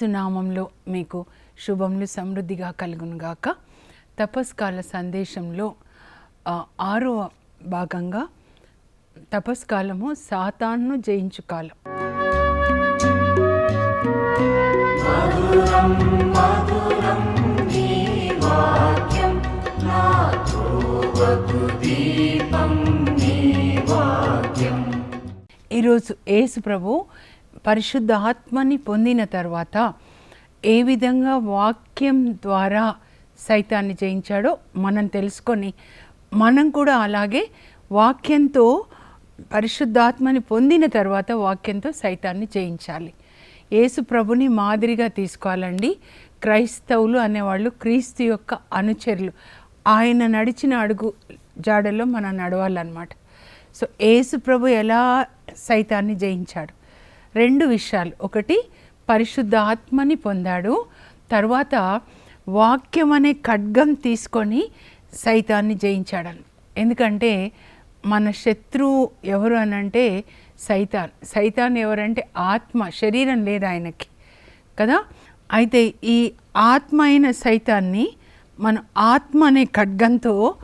ఏసునామంలో మీకు శుభములు సమృద్ధిగా కలుగునుగాక. తపస్కాల సందేశంలో ఆ, ఆరవ భాగంగా తపస్కాలము సాతాన్ను జయించు కాలం. ఈరోజు యేసు ప్రభు పరిశుద్ధ ఆత్మని పొందిన తర్వాత ఏ విధంగా వాక్యం ద్వారా సైతాన్ని జయించాడో మనం తెలుసుకొని మనం కూడా అలాగే వాక్యంతో పరిశుద్ధాత్మని పొందిన తర్వాత వాక్యంతో సైతాన్ని జయించాలి. యేసు ప్రభుని మాదిరిగా తీసుకోవాలండి. క్రైస్తవులు అనేవాళ్ళు క్రీస్తు యొక్క అనుచరులు. ఆయన నడిచిన అడుగు జాడలో మనం నడవాలన్నమాట. సో యేసు ప్రభు ఎలా సైతాన్ని జయించాడు? రెండు విషయాలు. ఒకటి పరిశుద్ధ ఆత్మని పొందాడు. తర్వాత వాక్యం అనే ఖడ్గం తీసుకొని సైతాన్ని జయించాడని ఎందుకంటే మన శత్రువు ఎవరు అని అంటే సైతాన్. సైతాన్ ఎవరంటే ఆత్మ శరీరం లేదు ఆయనకి. కదా? అయితే ఈ ఆత్మ అయిన సైతాన్ని మన ఆత్మ అనే ఖడ్గంతో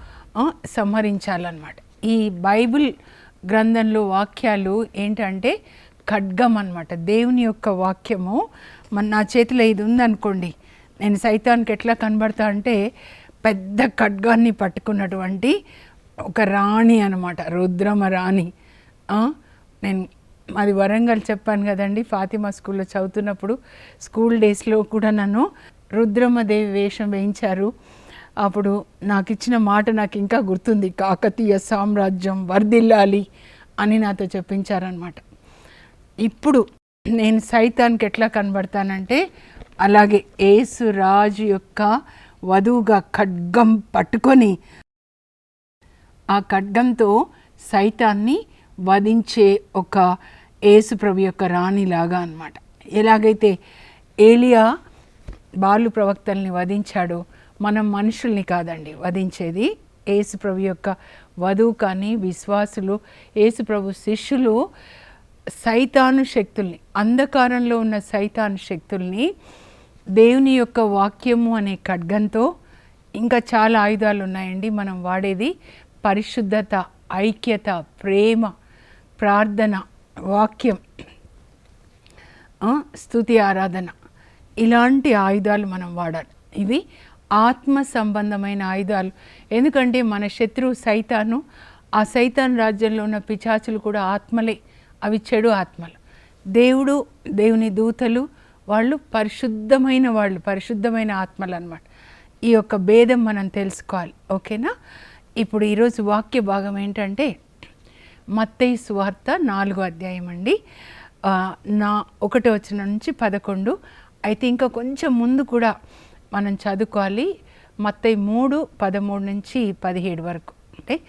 సంహరించాలన్నమాట. ఈ బైబిల్ గ్రంథంలో వాక్యాలు ఏంటంటే ఖడ్గం అన్నమాట. దేవుని యొక్క వాక్యము మన నా చేతిలో ఇది ఉందనుకోండి. నేను సైతానికి ఎట్లా కనబడతా అంటే పెద్ద ఖడ్గాన్ని పట్టుకున్నటువంటి ఒక రాణి అనమాట రుద్రమ రాణి. నేను మాది వరంగల్ చెప్పాను కదండి. ఫాతిమా స్కూల్లో చదువుతున్నప్పుడు స్కూల్ డేస్లో కూడా నన్ను రుద్రమదేవి వేషం వేయించారు. అప్పుడు నాకు ఇచ్చిన మాట నాకు ఇంకా గుర్తుంది. కాకతీయ సామ్రాజ్యం వర్ధిల్లాలి అని నాతో చెప్పించారనమాట ఇప్పుడు నేను సైతానికి ఎట్లా కనబడతానంటే అలాగే ఏసు రాజు యొక్క వధువుగా ఖడ్గం పట్టుకొని ఆ ఖడ్గంతో సైతాన్ని వధించే ఒక ఏసుప్రభు యొక్క రాణిలాగా అన్నమాట. ఎలాగైతే ఏలియా బాలు ప్రవక్తల్ని వధించాడో మనం మనుషుల్ని కాదండి వధించేది ఏసుప్రభు యొక్క వధువు కానీ విశ్వాసులు ఏసుప్రభు శిష్యులు సైతాను శక్తుల్ని అంధకారంలో ఉన్న సైతాను శక్తుల్ని దేవుని యొక్క వాక్యము అనే ఖడ్గంతో ఇంకా చాలా ఆయుధాలు ఉన్నాయండి. మనం వాడేది పరిశుద్ధత ఐక్యత ప్రేమ ప్రార్థన వాక్యం స్థుతి స్తుతి ఆరాధన. ఇలాంటి ఆయుధాలు మనం వాడాలి. ఇవి ఆత్మ సంబంధమైన ఆయుధాలు. ఎందుకంటే మన శత్రువు సైతాను ఆ సైతాన్ రాజ్యంలో ఉన్న పిచాచులు కూడా ఆత్మలే. అవి చెడు ఆత్మలు. దేవుడు దేవుని దూతలు వాళ్ళు పరిశుద్ధమైన వాళ్ళు పరిశుద్ధమైన ఆత్మలు అనమాట ఈ యొక్క భేదం మనం తెలుసుకోవాలి ఓకేనా? ఇప్పుడు ఈరోజు వాక్య భాగం ఏంటంటే మత్తయి సువార్త నాలుగో అధ్యాయం అండి. నా ఒకటి వచ్చిన నుంచి పదకొండు. అయితే ఇంకా కొంచెం ముందు కూడా మనం చదువుకోవాలి. మత్తయి మూడు పదమూడు నుంచి పదిహేడు వరకు. అంటే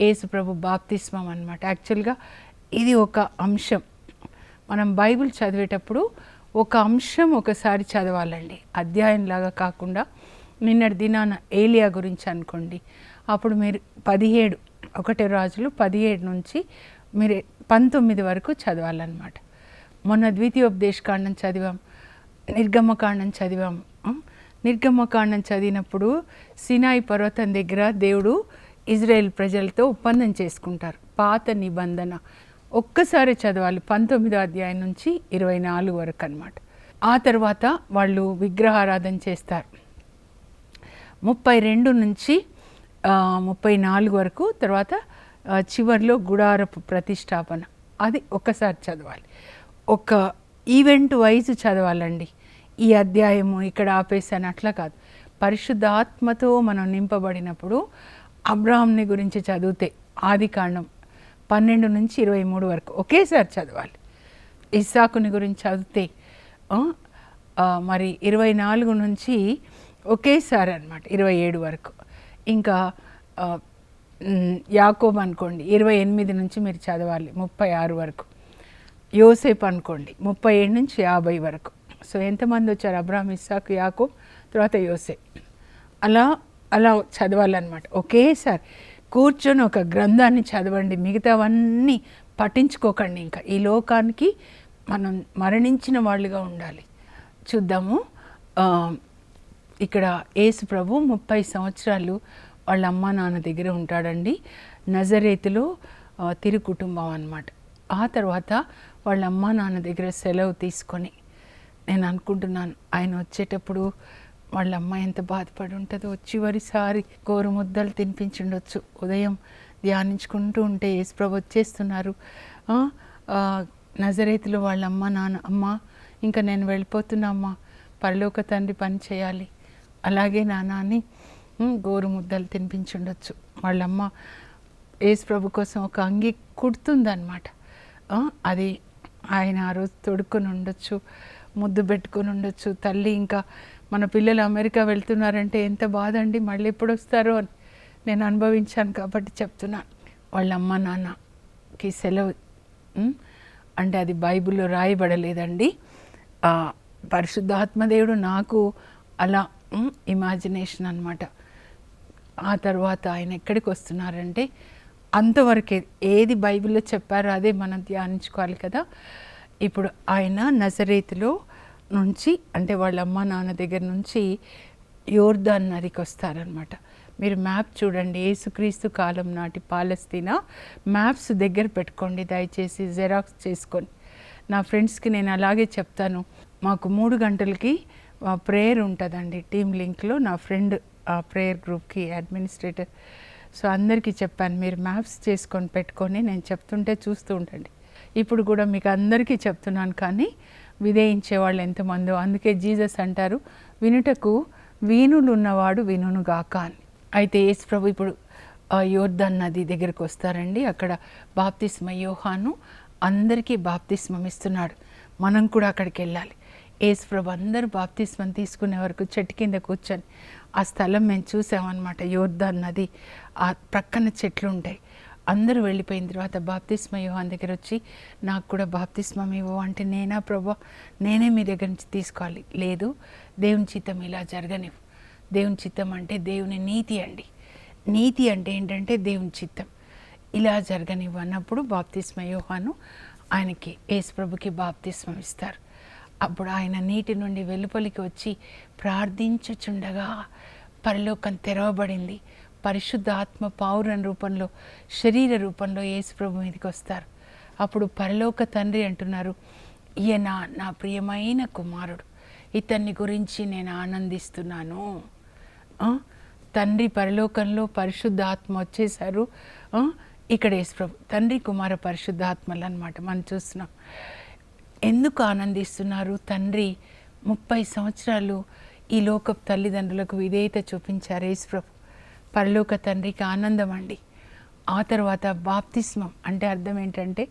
యేసుప్రభు బాప్తిస్మం అనమాట యాక్చువల్గా ఇది ఒక అంశం. మనం బైబిల్ చదివేటప్పుడు ఒక అంశం ఒకసారి చదవాలండి. అధ్యాయంలాగా కాకుండా నిన్నటి దినాన ఏలియా గురించి అనుకోండి. అప్పుడు మీరు పదిహేడు ఒకటే రాజులు పదిహేడు నుంచి మీరు పంతొమ్మిది వరకు చదవాలన్నమాట. మొన్న ద్వితీయోపదేశకాండం చదివాం నిర్గమకాండం చదివాం నిర్గమకాండం చదివినప్పుడు సినాయి పర్వతం దగ్గర దేవుడు ఇజ్రాయెల్ ప్రజలతో ఒప్పందం చేసుకుంటారు. పాత నిబంధన ఒక్కసారి చదవాలి. పంతొమ్మిదో అధ్యాయం నుంచి ఇరవై నాలుగు వరకు అనమాట ఆ తర్వాత వాళ్ళు విగ్రహారాధన చేస్తారు. ముప్పై రెండు నుంచి ముప్పై నాలుగు వరకు తర్వాత చివరిలో చివర్లో గుడారపు ప్రతిష్టాపన. అది ఒకసారి చదవాలి. ఒక ఈవెంట్ వైజ్ చదవాలండి. ఈ అధ్యాయము ఇక్కడ ఆపేసాను అట్లా కాదు. పరిశుద్ధాత్మతో మనం నింపబడినప్పుడు అబ్రాహాంని గురించి చదివితే ఆది కాండం పన్నెండు నుంచి ఇరవై మూడు వరకు ఒకేసారి చదవాలి. ఇస్సాకుని గురించి చదివితే మరి ఇరవై నాలుగు నుంచి ఒకేసారి అనమాట ఇరవై ఏడు వరకు. ఇంకా యాకోబ్ అనుకోండి ఇరవై ఎనిమిది నుంచి మీరు చదవాలి ముప్పై ఆరు వరకు. యోసేపు అనుకోండి ముప్పై ఏడు నుంచి యాభై వరకు. సో ఎంతమంది వచ్చారు? అబ్రాహం ఇస్సాకు యాకోబ్ తర్వాత యోసేప్. అలా అలా చదవాలన్నమాట ఒకేసారి. కూర్చొని ఒక గ్రంథాన్ని చదవండి. మిగతావన్నీ పఠించుకోకండి ఇంకా. ఈ లోకానికి మనం మరణించిన వాళ్ళుగా ఉండాలి. చూద్దాము. ఇక్కడ యేసు ప్రభు ముప్పై సంవత్సరాలు వాళ్ళ అమ్మ నాన్న దగ్గర ఉంటాడండి. నజరేతిలో తిరు కుటుంబం అన్నమాట. ఆ తర్వాత వాళ్ళ అమ్మ నాన్న దగ్గర సెలవు తీసుకొని నేను అనుకుంటున్నాను ఆయన వచ్చేటప్పుడు వాళ్ళ అమ్మ ఎంత బాధపడి ఉంటుందో చివరిసారి కోరు ముద్దలు తినిపించుండొచ్చు. ఉదయం ధ్యానించుకుంటూ ఉంటే యేసుప్రభు వచ్చేస్తున్నారు. నజరేతులు వాళ్ళ అమ్మ నాన్న అమ్మ ఇంకా నేను వెళ్ళిపోతున్నా అమ్మ పరలోక తండ్రి పని చేయాలి. అలాగే నాన్న అని గోరు ముద్దలు తినిపించుండొచ్చు. వాళ్ళమ్మ యేసు ప్రభు కోసం ఒక అంగి కుడుతుందనమాట అది ఆయన ఆ రోజు తొడుక్కొని ఉండొచ్చు ముద్దు పెట్టుకొని ఉండొచ్చు తల్లి ఇంకా మన పిల్లలు అమెరికా వెళ్తున్నారంటే ఎంత బాధ అండి మళ్ళీ ఎప్పుడు వస్తారో అని నేను అనుభవించాను కాబట్టి చెప్తున్నాను. వాళ్ళ అమ్మ నాన్నకి సెలవు అంటే అది బైబిల్లో రాయబడలేదండి. పరిశుద్ధాత్మదేవుడు నాకు అలా ఇమాజినేషన్ అనమాట ఆ తర్వాత ఆయన ఎక్కడికి వస్తున్నారంటే అంతవరకే ఏది బైబిల్లో చెప్పారో అదే మనం ధ్యానించుకోవాలి కదా. ఇప్పుడు ఆయన నజరేతిలో నుంచి అంటే వాళ్ళ అమ్మ నాన్న దగ్గర నుంచి యోర్దాన్ నదికి వస్తారనమాట మీరు మ్యాప్ చూడండి ఏసుక్రీస్తు కాలం నాటి పాలస్తీనా? మ్యాప్స్ దగ్గర పెట్టుకోండి దయచేసి జెరాక్స్ చేసుకొని. నా ఫ్రెండ్స్కి నేను అలాగే చెప్తాను. మాకు మూడు గంటలకి ప్రేయర్ ఉంటుందండి. టీమ్ లింక్లో నా ఫ్రెండ్ ఆ ప్రేయర్ గ్రూప్కి అడ్మినిస్ట్రేటర్. సో అందరికీ చెప్పాను మీరు మ్యాప్స్ చేసుకొని పెట్టుకొని నేను చెప్తుంటే చూస్తూ ఉండండి. ఇప్పుడు కూడా మీకు అందరికీ చెప్తున్నాను కానీ విధేయించేవాళ్ళు ఎంతమందో అందుకే జీసస్ అంటారు వినుటకు వీణులున్నవాడు వినునుగాక అని. అయితే యేసు ప్రభు ఇప్పుడు యోర్ధన్ నది దగ్గరికి వస్తారండి. అక్కడ బాప్తిస్మ యోహాను అందరికీ బాప్తిస్మం ఇస్తున్నాడు. మనం కూడా అక్కడికి వెళ్ళాలి. యేసు ప్రభు అందరూ బాప్తిస్మం తీసుకునే వరకు చెట్టు కింద కూర్చొని ఆ స్థలం మేము చూసామన్నమాట యోర్ధన్ నది. ఆ ప్రక్కన చెట్లు ఉంటాయి. అందరూ వెళ్ళిపోయిన తర్వాత బాప్తిస్మ యోహాన్ దగ్గర వచ్చి నాకు కూడా బాప్తిస్మం ఇవ్వు. అంటే నేనా ప్రభా? నేనే మీ దగ్గర నుంచి తీసుకోవాలి. లేదు దేవుని చిత్తం ఇలా జరగనివ్వు. దేవుని చిత్తం అంటే దేవుని నీతి అండి. నీతి అంటే ఏంటంటే దేవుని చిత్తం. ఇలా జరగనివ్వు అన్నప్పుడు బాప్తిస్మ యోహాను ఆయనకి యేసుప్రభుకి బాప్తిస్మం ఇస్తారు. అప్పుడు ఆయన నీటి నుండి వెలుపలికి వచ్చి ప్రార్థించుచుండగా పరలోకం తెరవబడింది. పరిశుద్ధ ఆత్మ పావురన్ రూపంలో శరీర రూపంలో యేసుప్రభు మీదకి వస్తారు. అప్పుడు పరలోక తండ్రి అంటున్నారు ఈయన నా ప్రియమైన కుమారుడు ఇతన్ని గురించి నేను ఆనందిస్తున్నాను. తండ్రి పరలోకంలో పరిశుద్ధ ఆత్మ వచ్చేసారు ఇక్కడ యేసుప్రభు తండ్రి కుమార పరిశుద్ధాత్మలు అనమాట మనం చూస్తున్నాం. ఎందుకు ఆనందిస్తున్నారు? తండ్రి ముప్పై సంవత్సరాలు ఈ లోకపు తల్లిదండ్రులకు విధేయత చూపించారు యేసుప్రభు పరలోక తండ్రికి ఆనందం అండి. ఆ తర్వాత బాప్తిస్మం అంటే అర్థం ఏంటంటే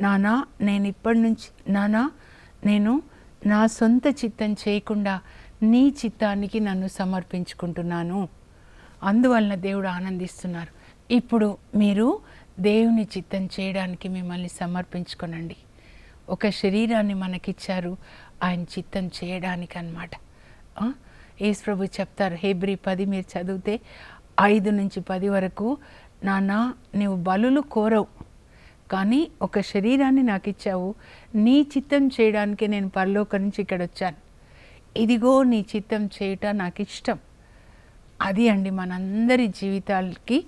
నానా నేను ఇప్పటి నుంచి నానా నేను నా సొంత చిత్తం చేయకుండా నీ చిత్తానికి నన్ను సమర్పించుకుంటున్నాను. అందువలన దేవుడు ఆనందిస్తున్నారు. ఇప్పుడు మీరు దేవుని చిత్తం చేయడానికి మిమ్మల్ని సమర్పించుకోనండి. ఒక శరీరాన్ని మనకిచ్చారు ఆయన చిత్తం చేయడానికి అనమాట ప్రభు చెప్తారు హేబ్రి పది మీరు చదివితే ఐదు నుంచి పది వరకు నాన్న నీవు బలులు కోరవు. కానీ ఒక శరీరాన్ని నాకు ఇచ్చావు. నీ చిత్తం చేయడానికి నేను పరలోక నుంచి ఇక్కడ వచ్చాను ఇదిగో నీ చిత్తం చేయట నాకు ఇష్టం అది అండి మనందరి జీవితాలకి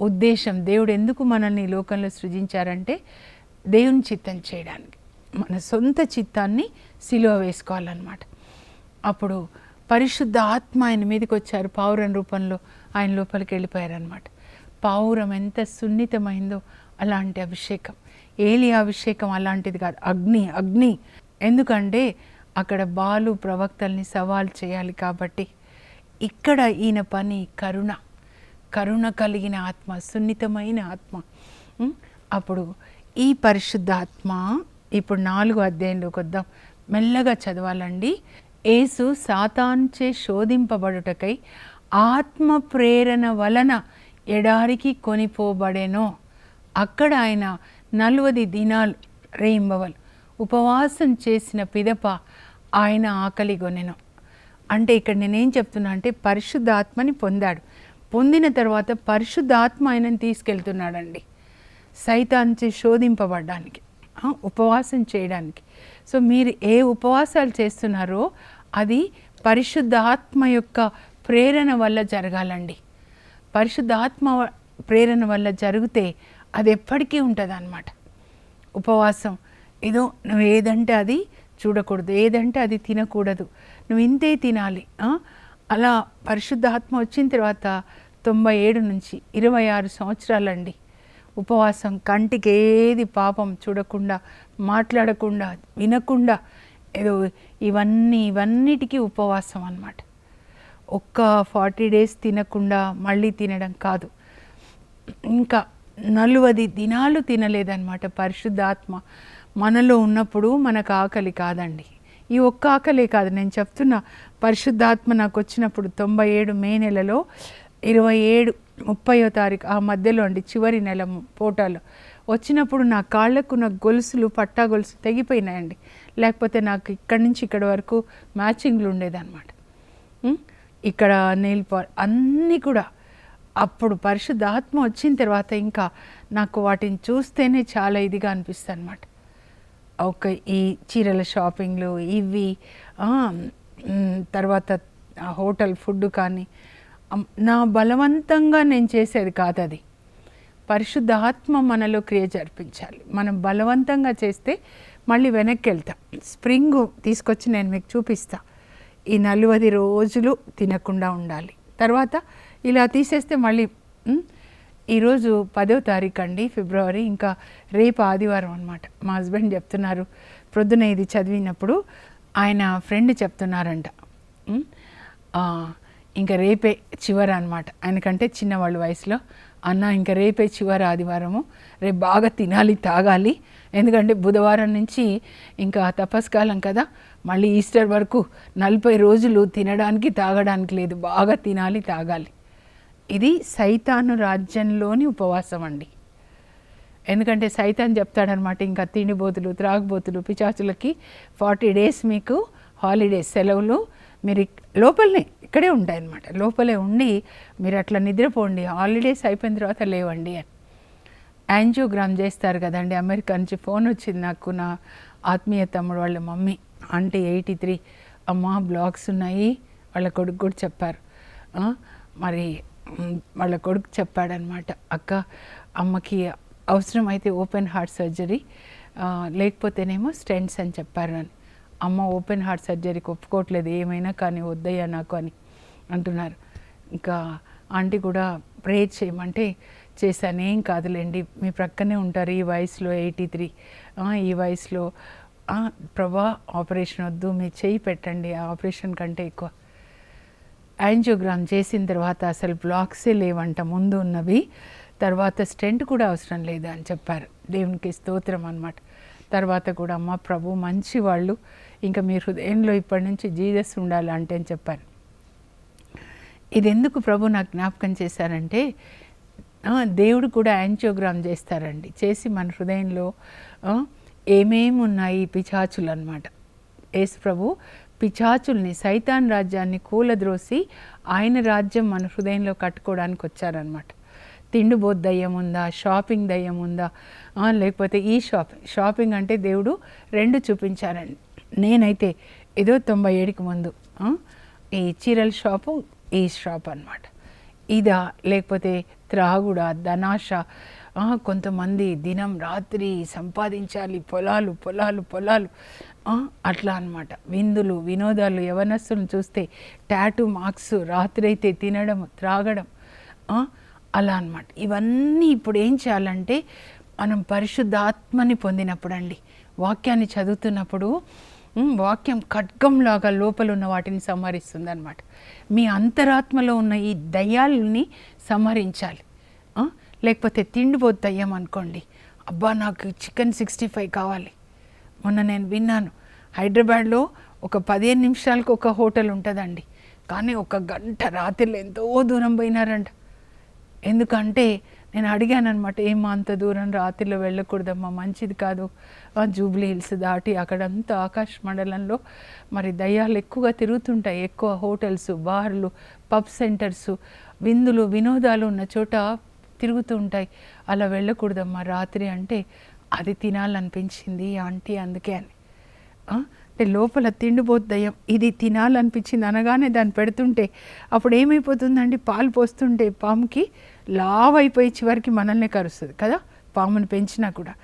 ఉద్దేశం. దేవుడు ఎందుకు మనల్ని ఈ లోకంలో సృజించారంటే దేవుని చిత్తం చేయడానికి. మన సొంత చిత్తాన్ని సిలువ వేసుకోవాలన్నమాట. అప్పుడు పరిశుద్ధ ఆత్మ ఆయన మీదకి వచ్చారు పావురం రూపంలో. ఆయన లోపలికి వెళ్ళిపోయారనమాట పావురం ఎంత సున్నితమైందో అలాంటి అభిషేకం. ఏలి అభిషేకం అలాంటిది కాదు. అగ్ని అగ్ని. ఎందుకంటే అక్కడ బాలు ప్రవక్తల్ని సవాల్ చేయాలి కాబట్టి ఇక్కడ ఈయన పని కరుణ. కరుణ కలిగిన ఆత్మ సున్నితమైన ఆత్మ. అప్పుడు ఈ పరిశుద్ధ ఆత్మ ఇప్పుడు నాలుగు అధ్యాయంలోకి వద్దాం. మెల్లగా చదవాలండి. ఏసు సాతాన్చే శోధింపబడుటకై ఆత్మ ప్రేరణ వలన ఎడారికి కొనిపోబడెనో. అక్కడ ఆయన నలువది దినాలు రేయింబవలు. ఉపవాసం చేసిన పిదప ఆయన ఆకలిగొనెను అంటే ఇక్కడ నేనేం చెప్తున్నా అంటే పరిశుద్ధాత్మని పొందాడు. పొందిన తర్వాత పరిశుద్ధాత్మ ఆయనను తీసుకెళ్తున్నాడండి. సైతాన్చే శోధింపబడడానికి ఉపవాసం చేయడానికి. సో మీరు ఏ ఉపవాసాలు చేస్తున్నారో అది పరిశుద్ధాత్మ యొక్క ప్రేరణ వల్ల జరగాలండి. పరిశుద్ధాత్మ ప్రేరణ వల్ల జరిగితే అది ఎప్పటికీ ఉంటుంది అనమాట ఉపవాసం ఏదో నువ్వు ఏదంటే అది చూడకూడదు ఏదంటే అది తినకూడదు నువ్వు ఇంతే తినాలి అలా పరిశుద్ధాత్మ వచ్చిన తర్వాత తొంభై ఏడు నుంచి ఇరవై ఆరు సంవత్సరాలండి ఉపవాసం కంటికి ఏది పాపం చూడకుండా మాట్లాడకుండా వినకుండా ఏదో ఇవన్నీ ఇవన్నిటికీ ఉపవాసం అన్నమాట. ఒక్క ఫార్టీ డేస్ తినకుండా మళ్ళీ తినడం కాదు. ఇంకా నలువది దినాలు తినలేదన్నమాట పరిశుద్ధాత్మ మనలో ఉన్నప్పుడు మనకు ఆకలి కాదండి. ఈ ఒక్క ఆకలే కాదు. నేను చెప్తున్నా పరిశుద్ధాత్మ నాకు వచ్చినప్పుడు తొంభై ఏడు మే నెలలో ఇరవై ఏడు ముప్పయో తారీఖు ఆ మధ్యలో అండి చివరి నెల పోటాలో వచ్చినప్పుడు నా కాళ్ళకు నా గొలుసులు పట్టా గొలుసు తెగిపోయినాయండి. లేకపోతే నాకు ఇక్కడి నుంచి ఇక్కడి వరకు మ్యాచింగ్లు ఉండేదన్నమాట. ఇక్కడ నెయిల్ పా అన్నీ కూడా. అప్పుడు పరిశుద్ధాత్మ వచ్చిన తర్వాత ఇంకా నాకు వాటిని చూస్తేనే చాలా ఇదిగా అనిపిస్తుంది అనమాట ఒక ఈ చీరల షాపింగ్లు ఇవి తర్వాత హోటల్ ఫుడ్ కానీ నా బలవంతంగా నేను చేసేది కాదు అది. పరిశుద్ధాత్మ మనలో క్రియ జరిపించాలి. మనం బలవంతంగా చేస్తే మళ్ళీ వెనక్కి వెళ్తాం. స్ప్రింగ్ తీసుకొచ్చి నేను మీకు చూపిస్తాను ఈ నలువది రోజులు తినకుండా ఉండాలి. తర్వాత ఇలా తీసేస్తే మళ్ళీ ఈరోజు పదో తారీఖు అండి ఫిబ్రవరి ఇంకా రేపు ఆదివారం అనమాట మా హస్బెండ్ చెప్తున్నారు ప్రొద్దున ఇది చదివినప్పుడు ఆయన ఫ్రెండ్ చెప్తున్నారంట. ఇంకా రేపే చివరి అనమాట ఆయనకంటే చిన్నవాళ్ళ వయసులో. అన్న ఇంకా రేపే చివరి ఆదివారము. రేపు బాగా తినాలి తాగాలి. ఎందుకంటే బుధవారం నుంచి ఇంకా తపస్కాలం కదా. మళ్ళీ ఈస్టర్ వరకు నలభై రోజులు తినడానికి తాగడానికి లేదు. బాగా తినాలి తాగాలి. ఇది సైతాను రాజ్యంలోని ఉపవాసం అండి. ఎందుకంటే సైతాన్ చెప్తాడనమాట ఇంకా తిండిబోతులు త్రాగుబోతులు పిచాచులకి ఫార్టీ డేస్ మీకు హాలిడేస్ సెలవులు మీరు లోపలనే ఇక్కడే ఉంటాయన్నమాట. లోపలే ఉండి మీరు అట్లా నిద్రపోండి. హాలిడేస్ అయిపోయిన తర్వాత లేవండి అని. యాంజియోగ్రామ్ చేస్తారు కదండి. అమెరికా నుంచి ఫోన్ వచ్చింది నాకు. నా ఆత్మీయ తమ్ముడు వాళ్ళ మమ్మీ. Aunty eighty three. అమ్మ బ్లాగ్స్ ఉన్నాయి. వాళ్ళ కొడుకు కూడా చెప్పారు. మరి వాళ్ళ కొడుకు చెప్పాడనమాట. అక్క అమ్మకి అవసరమైతే ఓపెన్ హార్ట్ సర్జరీ లేకపోతేనేమో స్టెంట్స్ అని చెప్పారు అని అమ్మ ఓపెన్ హార్ట్ సర్జరీకి ఒప్పుకోవట్లేదు. ఏమైనా కానీ వద్దయ్యా నాకు అని అంటున్నారు. ఇంకా ఆంటీ కూడా ప్రే చేయమంటే చేశాను. ఏం కాదులేండి. మీ ప్రక్కనే ఉంటారు ఈ వయసులో ఎయిటీ త్రీ. ఈ వయసులో ప్రభా ఆపరేషన్ వద్దు మీ చేయి పెట్టండి ఆ ఆపరేషన్ కంటే ఎక్కువ. యాంజియోగ్రామ్ చేసిన తర్వాత అసలు బ్లాక్సే లేవంట ముందు ఉన్నవి. తర్వాత స్టెంట్ కూడా అవసరం లేదు అని చెప్పారు. దేవునికి స్తోత్రం అనమాట తర్వాత కూడా అమ్మ ప్రభు మంచి వాళ్ళు. ఇంకా మీ హృదయంలో ఇప్పటి నుంచి జీజస్ ఉండాలి అంటే అని చెప్పారు. ఇది ఎందుకు ప్రభు నాకు జ్ఞాపకం చేశారంటే దేవుడు కూడా యాంజియోగ్రామ్ చేస్తారండి. చేసి మన హృదయంలో ఏమేమి ఉన్నాయి పిచాచులు అనమాట యేసు ప్రభు పిచాచుల్ని సైతాన్ రాజ్యాన్ని కూలద్రోసి ఆయన రాజ్యం మన హృదయంలో కట్టుకోవడానికి వచ్చారనమాట తిండిబోత్ దయ్యం ఉందా? షాపింగ్ దయ్యం ఉందా? లేకపోతే ఈ షాపింగ్ షాపింగ్ అంటే దేవుడు రెండు చూపించారండి నేనైతే ఏదో తొంభై ఏడుకి ముందు ఈ చీరల షాపు ఈ షాప్ అన్నమాట. ఇదా లేకపోతే త్రాగుడ ధనాష కొంతమంది దినం రాత్రి సంపాదించాలి పొలాలు పొలాలు పొలాలు. అట్లా అన్నమాట. విందులు వినోదాలు యవనస్తులను చూస్తే టాటూ మార్క్స్ రాత్రి అయితే తినడం త్రాగడం. అలా అనమాట ఇవన్నీ ఇప్పుడు ఏం చేయాలంటే మనం పరిశుద్ధాత్మని పొందినప్పుడు అండి వాక్యాన్ని చదువుతున్నప్పుడు వాక్యం ఖడ్గంలాగా లోపల ఉన్న వాటిని సంహరిస్తుంది అనమాట మీ అంతరాత్మలో ఉన్న ఈ దయాల్ని సంహరించాలి. లేకపోతే తిండిపోతు దయ్యం అనుకోండి. అబ్బా నాకు చికెన్ సిక్స్టీ ఫైవ్ కావాలి. మొన్న నేను విన్నాను. హైదరాబాద్లో ఒక పదిహేను నిమిషాలకు ఒక హోటల్ ఉంటుందండి. కానీ ఒక గంట రాత్రిలో ఎంతో దూరం పోయినారంట. ఎందుకంటే నేను అడిగాను అనమాట ఏమో అంత దూరం రాత్రిలో వెళ్ళకూడదమ్మా మంచిది కాదు. జూబ్లీ హిల్స్ దాటి అక్కడంతా ఆకాశ మండలంలో మరి దయ్యాలు ఎక్కువగా తిరుగుతుంటాయి. ఎక్కువ హోటల్స్ బార్లు పబ్ సెంటర్స్ విందులు వినోదాలు ఉన్న చోట తిరుగుతూ ఉంటాయి. అలా వెళ్ళకూడదమ్మా రాత్రి అంటే అది తినాలనిపించింది ఆంటీ అందుకే అని. అంటే లోపల తిండిపోద్దయం ఇది తినాలనిపించింది అనగానే దాన్ని పెడుతుంటే అప్పుడు ఏమైపోతుందండి? పాలు పోస్తుంటే పాముకి లావ్ అయిపోయి చివరికి మనల్ని కరుస్తుంది కదా పాముని పెంచినా కూడా.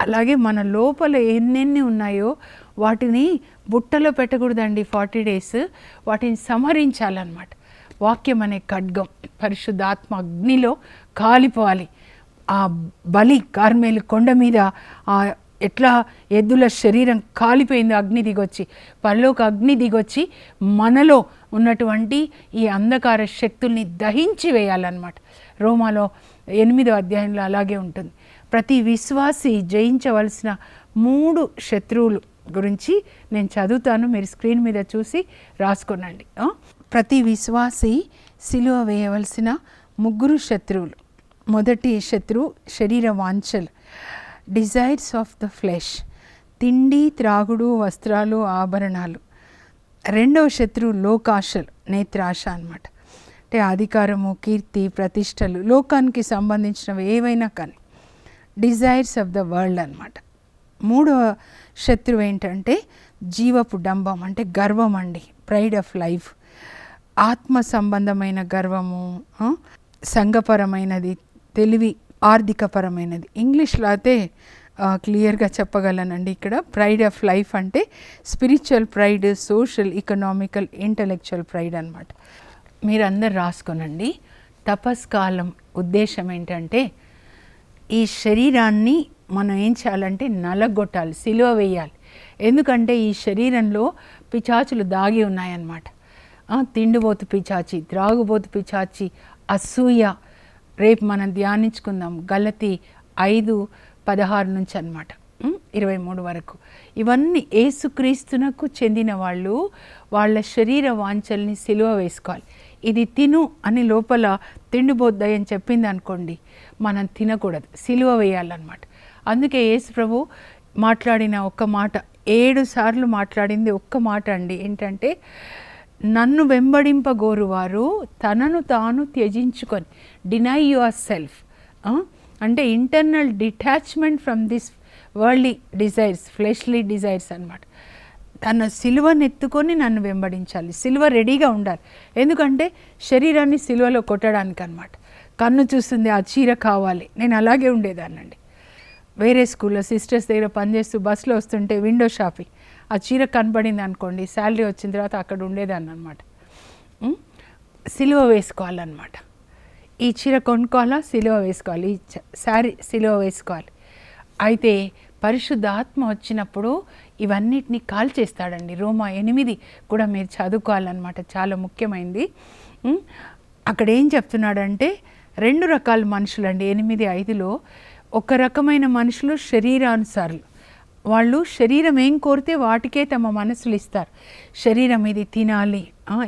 అలాగే మన లోపల ఎన్నెన్ని ఉన్నాయో వాటిని బుట్టలో పెట్టకూడదండి ఫార్టీ డేస్. వాటిని సంహరించాలన్నమాట. వాక్యం అనే ఖడ్గం పరిశుద్ధాత్మ అగ్నిలో కాలిపోవాలి. ఆ బలి కార్మేలు కొండ మీద ఆ ఎట్లా ఎద్దుల శరీరం కాలిపోయింది అగ్ని దిగొచ్చి పరలోక అగ్ని దిగొచ్చి మనలో ఉన్నటువంటి ఈ అంధకార శక్తుల్ని దహించి వేయాలన్నమాట. రోమాలో ఎనిమిదో అధ్యాయంలో అలాగే ఉంటుంది. ప్రతి విశ్వాసి జయించవలసిన మూడు శత్రువులు గురించి నేను చదువుతాను. మీరు స్క్రీన్ మీద చూసి రాసుకునండి. ప్రతి విశ్వాసి సిలువ వేయవలసిన ముగ్గురు శత్రువులు. మొదటి శత్రువు శరీర వాంఛలు. Desires of the flesh. తిండి త్రాగుడు వస్త్రాలు ఆభరణాలు. రెండవ శత్రువు లోకాశలు నేత్రాశ అన్నమాట. అంటే అధికారము కీర్తి ప్రతిష్టలు లోకానికి సంబంధించినవి ఏవైనా కానీ. డిజైర్స్ ఆఫ్ ద వరల్డ్ అన్నమాట. మూడవ శత్రువు ఏంటంటే జీవపు డంబం అంటే గర్వం అండి. Pride of life. ఆత్మ సంబంధమైన గర్వము సంఘపరమైనది తెలివి ఆర్థికపరమైనది. ఇంగ్లీష్లో అయితే క్లియర్గా చెప్పగలనండి ఇక్కడ. ప్రైడ్ ఆఫ్ లైఫ్ అంటే spiritual pride social economical intellectual pride అనమాట మీరందరు రాసుకోనండి. తపస్కాలం ఉద్దేశం ఏంటంటే ఈ శరీరాన్ని మనం ఏం చేయాలంటే నలగొట్టాలి సిలువ వేయాలి. ఎందుకంటే ఈ శరీరంలో పిచాచులు దాగి ఉన్నాయన్నమాట. తిండిపోతు పిచాచి త్రాగుబోతు పిచాచి అసూయ రేపు మనం ధ్యానించుకుందాం గలతి ఐదు పదహారు నుంచి అనమాట ఇరవై మూడు వరకు. ఇవన్నీ ఏసుక్రీస్తునకు చెందిన వాళ్ళు వాళ్ళ శరీర వాంఛల్ని సిలువ వేసుకోవాలి. ఇది తిను అని లోపల తిండిపోద్దాయని చెప్పింది అనుకోండి మనం తినకూడదు సిలువ వేయాలన్నమాట. అందుకే యేసు ప్రభు మాట్లాడిన ఒక్క మాట ఏడు సార్లు మాట్లాడింది ఒక్క మాట అండి. ఏంటంటే నన్ను వెంబడింపగోరువారు తనను తాను త్యజించుకొని డినై యువర్ సెల్ఫ్ అంటే internal detachment from this worldly desires fleshly desires అన్నమాట. తన సిలువను ఎత్తుకొని నన్ను వెంబడించాలి సిలువ రెడీగా ఉండాలి. ఎందుకంటే శరీరాన్ని సిలువలో కొట్టడానికి అనమాట కన్ను చూస్తుంది ఆ చీర కావాలి. నేను అలాగే ఉండేదాన్నండి. వేరే స్కూల్లో సిస్టర్స్ దగ్గర పనిచేస్తూ బస్సులో వస్తుంటే విండో షాపింగ్ ఆ చీర కనపడింది అనుకోండి శాలరీ వచ్చిన తర్వాత అక్కడ ఉండేదాన్ని అనమాట సిలువ వేసుకోవాలన్నమాట. ఈ చీర కొనుక్కోవాలా? సిలువ వేసుకోవాలి. ఈ శారీ సిలువ వేసుకోవాలి. అయితే పరిశుద్ధాత్మ వచ్చినప్పుడు ఇవన్నిటిని కాల్ చేస్తాడండి. రోమా ఎనిమిది కూడా మీరు చదువుకోవాలన్నమాట. చాలా ముఖ్యమైనది అక్కడ ఏం చెప్తున్నాడంటే రెండు రకాల మనుషులండి. ఎనిమిది ఐదులో ఒక రకమైన మనుషులు శరీరానుసారులు. వాళ్ళు శరీరం ఏం కోరితే వాటికే తమ మనసులు ఇస్తారు. శరీరం ఇది తినాలి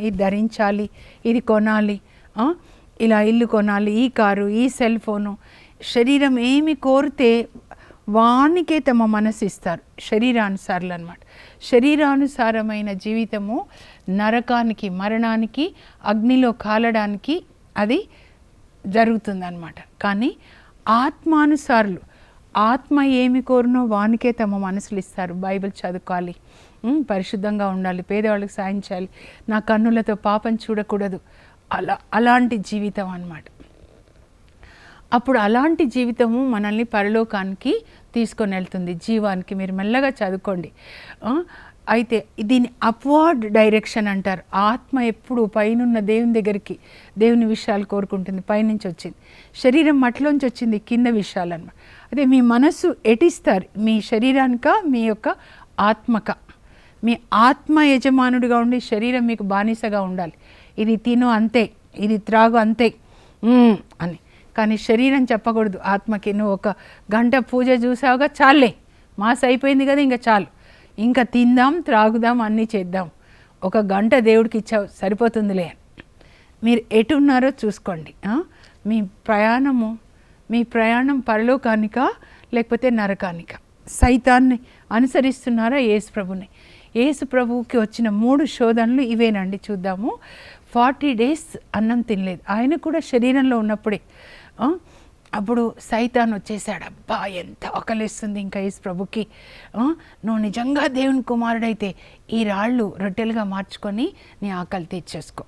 ఇది ధరించాలి ఇది కొనాలి ఇలా ఇల్లు కొనాలి ఈ కారు ఈ సెల్ ఫోను. శరీరం ఏమి కోరితే వానికే తమ మనసు ఇస్తారు. శరీరానుసారులు అనమాట శరీరానుసారమైన జీవితము నరకానికి మరణానికి అగ్నిలో కాలడానికి అది జరుగుతుందన్నమాట. కానీ ఆత్మానుసారులు. ఆత్మ ఏమి కోరునో వానికే తమ మనసులు ఇస్తారు. బైబిల్ చదువుకోవాలి. పరిశుద్ధంగా ఉండాలి. పేదవాళ్ళకి సాయం చేయాలి. నా కన్నులతో పాపం చూడకూడదు. అలా అలాంటి జీవితం అన్నమాట. అప్పుడు అలాంటి జీవితము మనల్ని పరలోకానికి తీసుకొని వెళ్తుంది. జీవానికి మీరు మెల్లగా చదువుకోండి. అయితే దీని అప్వర్డ్ డైరెక్షన్ అంటారు. ఆత్మ ఎప్పుడు పైనున్న దేవుని దగ్గరికి దేవుని విషయాలు కోరుకుంటుంది పైనుంచి వచ్చింది. శరీరం మట్లోంచి వచ్చింది కింద విషయాలు అన్నమాట అదే మీ మనస్సు ఎటిస్తారు మీ శరీరానిక మీ యొక్క ఆత్మక. మీ ఆత్మ యజమానుడిగా ఉండి శరీరం మీకు బానిసగా ఉండాలి. ఇది తిను అంతే ఇది త్రాగు అంతే. అని. కానీ శరీరం చెప్పకూడదు ఆత్మకి. నువ్వు ఒక గంట పూజ చూసావుగా చాలే మాస్ అయిపోయింది కదా ఇంకా చాలు. ఇంకా తిందాం త్రాగుదాం అన్నీ చేద్దాం. ఒక గంట దేవుడికి ఇచ్చావు సరిపోతుందిలే. అని మీరు ఎటు ఉన్నారో చూసుకోండి. మీ ప్రయాణము మీ ప్రయాణం పరలోకానిక లేకపోతే నరకానిక? సైతాన్ని అనుసరిస్తున్నారా యేసు ప్రభుని? యేసు ప్రభువుకి వచ్చిన మూడు శోధనలు ఇవేనండి చూద్దాము. ఫార్టీ డేస్ అన్నం తినలేదు. ఆయన కూడా శరీరంలో ఉన్నప్పుడే. అప్పుడు సైతాన్ వచ్చేసాడు అబ్బా ఎంత ఆకలిస్తుంది ఇంకా యేసు ప్రభుకి. నువ్వు నిజంగా దేవుని కుమారుడైతే ఈ రాళ్ళు రొట్టెలుగా మార్చుకొని నీ ఆకలి తీర్చేసుకో.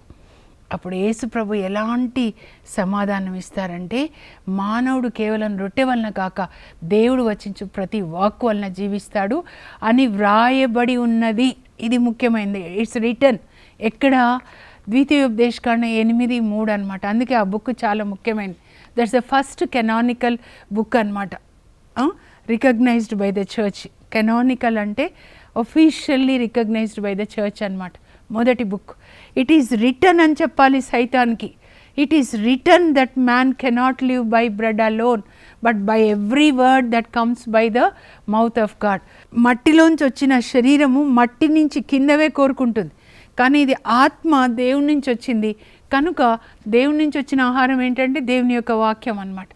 అప్పుడు యేసు ప్రభు ఎలాంటి సమాధానం ఇస్తారంటే మానవుడు కేవలం రొట్టె వలన కాక దేవుడు వచ్చించు ప్రతి వాక్ వలన జీవిస్తాడు. అని వ్రాయబడి ఉన్నది. ఇది ముఖ్యమైనది. ఇట్స్ రిటర్న్ ఎక్కడ? ద్వితీయోపదేశకాండ ఎనిమిది మూడు అనమాట అందుకే ఆ బుక్ చాలా ముఖ్యమైనది. That's the first canonical book అనమాట recognised by the church canonical అంటే officially recognised by the church అనమాట మొదటి బుక్ ఇట్ ఈస్ రిటర్న్ అని చెప్పాలి సైతానికి. It is written that man cannot live by bread alone but by every word that comes by the mouth of God మట్టిలోంచి వచ్చిన శరీరము మట్టి నుంచి కిందవే కోరుకుంటుంది. కానీ ఇది ఆత్మ దేవుడి నుంచి వచ్చింది. కనుక దేవుని నుంచి వచ్చిన ఆహారం ఏంటంటే దేవుని యొక్క వాక్యం అనమాట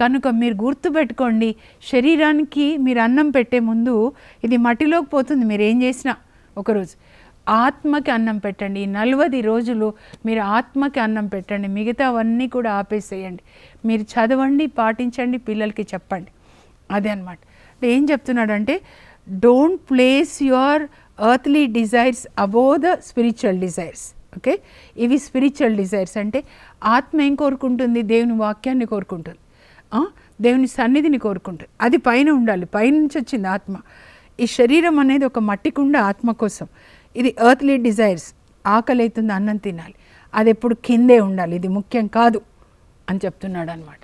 కనుక మీరు గుర్తుపెట్టుకోండి శరీరానికి మీరు అన్నం పెట్టే ముందు ఇది మట్టిలోకి పోతుంది మీరు ఏం చేసినా. ఒకరోజు ఆత్మకి అన్నం పెట్టండి ఈ నలభై రోజులు మీరు ఆత్మకి అన్నం పెట్టండి మిగతావన్నీ కూడా ఆపేసేయండి. మీరు చదవండి పాటించండి పిల్లలకి చెప్పండి. అదే అనమాట ఏం చెప్తున్నాడంటే don't place your earthly desires above the spiritual desires okay? ఇవి స్పిరిచువల్ డిజైర్స్ అంటే ఆత్మ ఏం కోరుకుంటుంది? దేవుని వాక్యాన్ని కోరుకుంటుంది. దేవుని సన్నిధిని కోరుకుంటుంది. అది పైన ఉండాలి. పైనుంచి వచ్చింది ఆత్మ. ఈ శరీరం అనేది ఒక మట్టి కుండ ఆత్మ కోసం. ఇది ఎర్త్లీ డిజైర్స్ ఆకలి అవుతుంది అన్నం తినాలి. అది ఎప్పుడు కిందే ఉండాలి. ఇది ముఖ్యం కాదు అని చెప్తున్నాడు అనమాట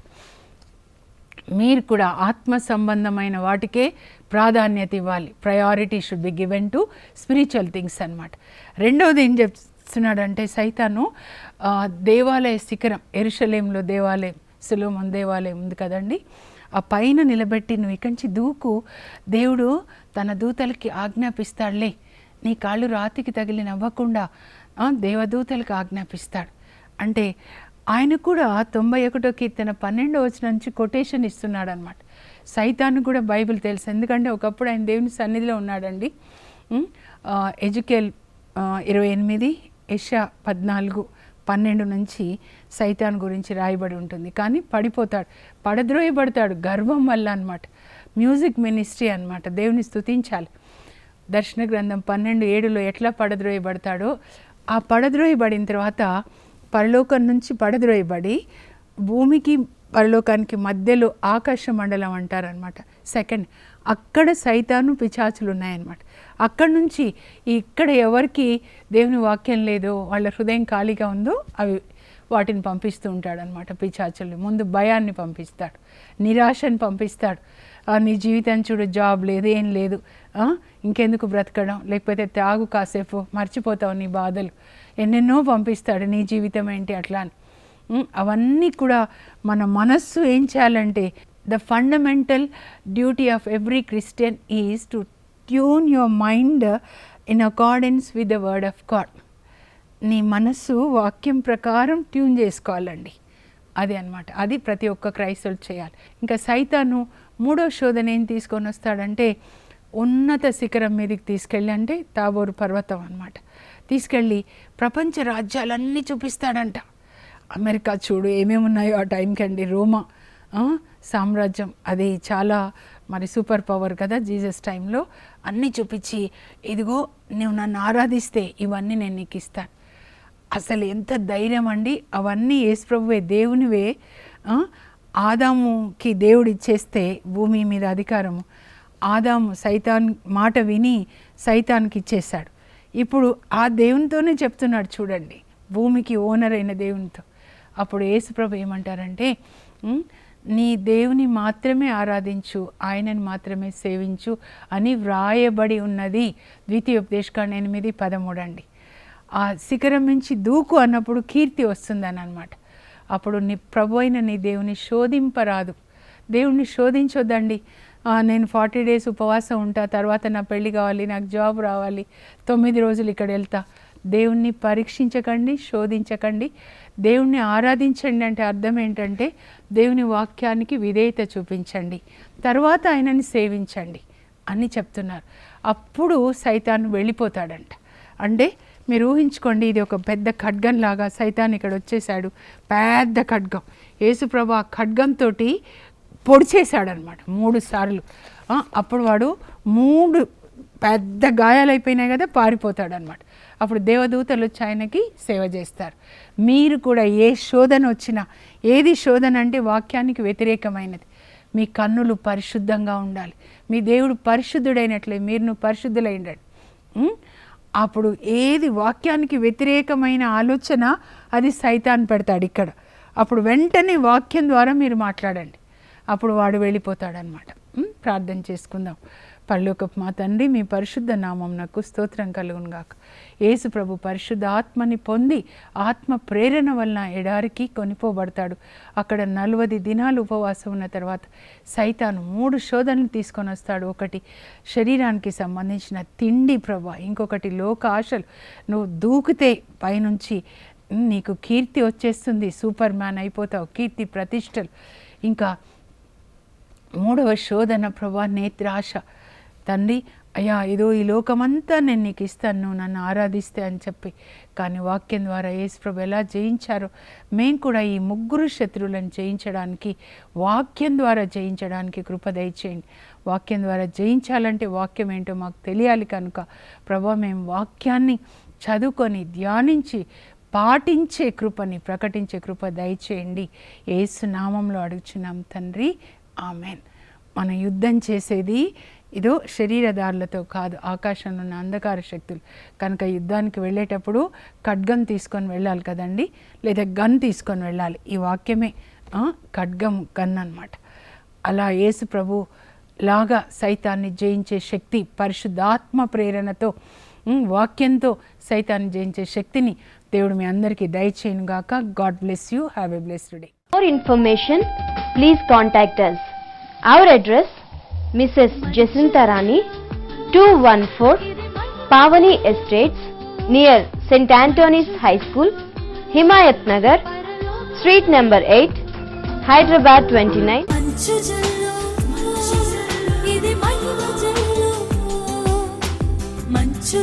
మీరు కూడా ఆత్మ సంబంధమైన వాటికే ప్రాధాన్యత ఇవ్వాలి. Priority should be given to spiritual things అన్నమాట. రెండవది ఏం చెప్తున్నాడంటే సైతాను దేవాలయ శిఖరం ఎరుషలేంలో దేవాలయం సులోమన్ దేవాలయం ఉంది కదండి. ఆ పైన నిలబెట్టి నువ్వు ఇక్కడి నుంచి దూకు. దేవుడు తన దూతలకి ఆజ్ఞాపిస్తాడులే. నీ కాళ్ళు రాతికి తగిలి నవ్వకుండా దేవదూతలకు ఆజ్ఞాపిస్తాడు. అంటే ఆయన కూడా తొంభై ఒకటో కీర్తన పన్నెండో వచ్చిన నుంచి కొటేషన్ ఇస్తున్నాడు అనమాట సైతాను కూడా బైబిల్ తెలుసు. ఎందుకంటే ఒకప్పుడు ఆయన దేవుని సన్నిధిలో ఉన్నాడండి. ఎజుకేల్ ఇరవై ఎనిమిది యషా పద్నాలుగు పన్నెండు నుంచి సైతాన్ గురించి రాయబడి ఉంటుంది. కానీ పడిపోతాడు. పడద్రోయబడతాడు. గర్వం వల్ల అనమాట మ్యూజిక్ మినిస్ట్రీ అన్నమాట. దేవుని స్తుతించాలి. దర్శన గ్రంథం పన్నెండు ఏడులో ఎట్లా పడద్రోయబడతాడో ఆ పడద్రోయబడిన తర్వాత పరలోకం నుంచి పడద్రోయబడి భూమికి పరలోకానికి మధ్యలో ఆకాశ మండలం అంటారనమాట సెకండ్ అక్కడ సైతాను పిచాచులు ఉన్నాయన్నమాట. అక్కడి నుంచి ఇక్కడ ఎవరికి దేవుని వాక్యం లేదో వాళ్ళ హృదయం ఖాళీగా ఉందో అవి వాటిని పంపిస్తూ ఉంటాడనమాట పిచాచులు ముందు భయాన్ని పంపిస్తాడు నిరాశని పంపిస్తాడు. నీ జీవితం చూడు జాబ్ లేదు ఏం లేదు. ఇంకెందుకు బ్రతకడం? లేకపోతే త్యాగు కాసేపు మర్చిపోతావు నీ బాధలు. ఎన్నెన్నో పంపిస్తాడు నీ జీవితం ఏంటి అట్లా అని. అవన్నీ కూడా మన మనస్సు ఏం చేయాలంటే the fundamental duty of every Christian is to tune your mind in accordance with the word of God నీ మనస్సు వాక్యం ప్రకారం ట్యూన్ చేసుకోవాలండి. అది అన్నమాట. అది ప్రతి ఒక్క క్రైస్తవులు చేయాలి. ఇంకా సైతాను మూడో శోధన ఏం తీసుకొని వస్తాడంటే ఉన్నత శిఖరం మీదకి తీసుకెళ్ళి అంటే తాబోరు పర్వతం అనమాట తీసుకెళ్ళి ప్రపంచ రాజ్యాలన్నీ చూపిస్తాడంట. అమెరికా చూడు ఏమేమి ఉన్నాయో ఆ టైంకి అండి. రోమా సామ్రాజ్యం. అది చాలా మరి సూపర్ పవర్ కదా జీసస్ టైంలో. అన్నీ చూపించి ఇదిగో నువ్వు నన్ను ఆరాధిస్తే ఇవన్నీ నేను నీకు ఇస్తాను అసలు ఎంత ధైర్యం అండి. అవన్నీ యేసుప్రభువే దేవునివే ఆదాముకి దేవుడు ఇచ్చేస్తే భూమి మీద అధికారము. ఆదాము సైతాన్ మాట విని సైతానికి ఇచ్చేశాడు. ఇప్పుడు ఆ దేవునితోనే చెప్తున్నాడు చూడండి భూమికి ఓనర్ అయిన దేవునితో. అప్పుడు యేసుప్రభు ఏమంటారంటే నీ దేవుని మాత్రమే ఆరాధించు ఆయనని మాత్రమే సేవించు అని వ్రాయబడి ఉన్నది ద్వితీయోపదేశకాండ ఎనిమిది పదమూడు అండి. ఆ శిఖరం నుంచి దూకు అన్నప్పుడు కీర్తి వస్తుందని అనమాట అప్పుడు నీ ప్రభు అయిన నీ దేవుని శోధింపరాదు. దేవుణ్ణి శోధించొద్దండి. నేను ఫార్టీ డేస్ ఉపవాసం ఉంటా తర్వాత నా పెళ్ళి కావాలి నాకు జాబ్ రావాలి తొమ్మిది రోజులు ఇక్కడ వెళ్తా దేవుణ్ణి పరీక్షించకండి శోధించకండి. దేవుణ్ణి ఆరాధించండి అంటే అర్థం ఏంటంటే దేవుని వాక్యానికి విధేయత చూపించండి. తర్వాత ఆయనని సేవించండి అని చెప్తున్నారు. అప్పుడు సైతాన్ వెళ్ళిపోతాడంట. అంటే మీరు ఊహించుకోండి ఇది ఒక పెద్ద ఖడ్గం లాగా సైతాన్ ఇక్కడ వచ్చేసాడు పెద్ద ఖడ్గం. యేసుప్రభు ఆ ఖడ్గంతో పొడిచేశాడనమాట మూడు సార్లు. అప్పుడు వాడు మూడు పెద్ద గాయాలైపోయినాయి కదా పారిపోతాడనమాట అప్పుడు దేవదూతలు వచ్చి ఆయనకి సేవ చేస్తారు. మీరు కూడా ఏ శోధన వచ్చినా ఏది శోధన అంటే వాక్యానికి వ్యతిరేకమైనది. మీ కన్నులు పరిశుద్ధంగా ఉండాలి. మీ దేవుడు పరిశుద్ధుడైనట్లే మీరు పరిశుద్ధులైండండి. ఉం? అప్పుడు ఏది వాక్యానికి వ్యతిరేకమైన ఆలోచన అది సైతాన్ పెడతాడు ఇక్కడ. అప్పుడు వెంటనే వాక్యం ద్వారా మీరు మాట్లాడండి. అప్పుడు వాడు వెళ్ళిపోతాడనమాట ప్రార్థన చేసుకుందాం. పర్లోకపు మా తండ్రి మీ పరిశుద్ధ నామం నాకు స్తోత్రం కలుగును గాక. యేసు ప్రభు పరిశుద్ధ ఆత్మని పొంది ఆత్మ ప్రేరణ వలన ఎడారికి కొనిపోబడతాడు. అక్కడ నలవది దినాలు ఉపవాసం ఉన్న తర్వాత సైతాను మూడు శోధనలు తీసుకొని వస్తాడు. ఒకటి శరీరానికి సంబంధించిన తిండి ప్రభ ఇంకొకటి లోక ఆశలు. నువ్వు దూకితే పైనుంచి నీకు కీర్తి వచ్చేస్తుంది. సూపర్ మ్యాన్ అయిపోతావు. కీర్తి ప్రతిష్టలు. ఇంకా మూడవ శోధన ప్రభా నేత్రాశ. తండ్రి అయ్యా ఇదో ఈ లోకమంతా నేను నీకు ఇస్తాను నువ్వు నన్ను ఆరాధిస్తే అని చెప్పి. కానీ వాక్యం ద్వారా యేసు ప్రభు ఎలా జయించారో మేము కూడా ఈ ముగ్గురు శత్రువులను జయించడానికి వాక్యం ద్వారా జయించడానికి కృప దయచేయండి. వాక్యం ద్వారా జయించాలంటే వాక్యం ఏంటో మాకు తెలియాలి కనుక ప్రభా మేము వాక్యాన్ని చదువుకొని ధ్యానించి పాటించే కృపని ప్రకటించే కృప దయచేయండి. ఏసు నామంలో అడుగుచున్నాం తండ్రి ఆమెన్. మన యుద్ధం చేసేది ఇదో శరీరదారులతో కాదు ఆకాశంలో ఉన్న అంధకార శక్తులు. కనుక యుద్ధానికి వెళ్ళేటప్పుడు ఖడ్గం తీసుకొని వెళ్ళాలి కదండి లేదా గన్ తీసుకొని వెళ్ళాలి. ఈ వాక్యమే ఖడ్గం గన్ అనమాట అలా యేసు ప్రభు లాగా సైతాన్ని జయించే శక్తి పరిశుద్ధాత్మ ప్రేరణతో వాక్యంతో సైతాన్ని జయించే శక్తిని దేవుడు మీ అందరికీ దయచేయను గాక God bless you. Have a blessed day. For information please contact us. Our address Mrs Jacintharani two one four Pavani estates near Saint Antony's high school Himayat Nagar street number eight Hyderabad twenty nine మంచు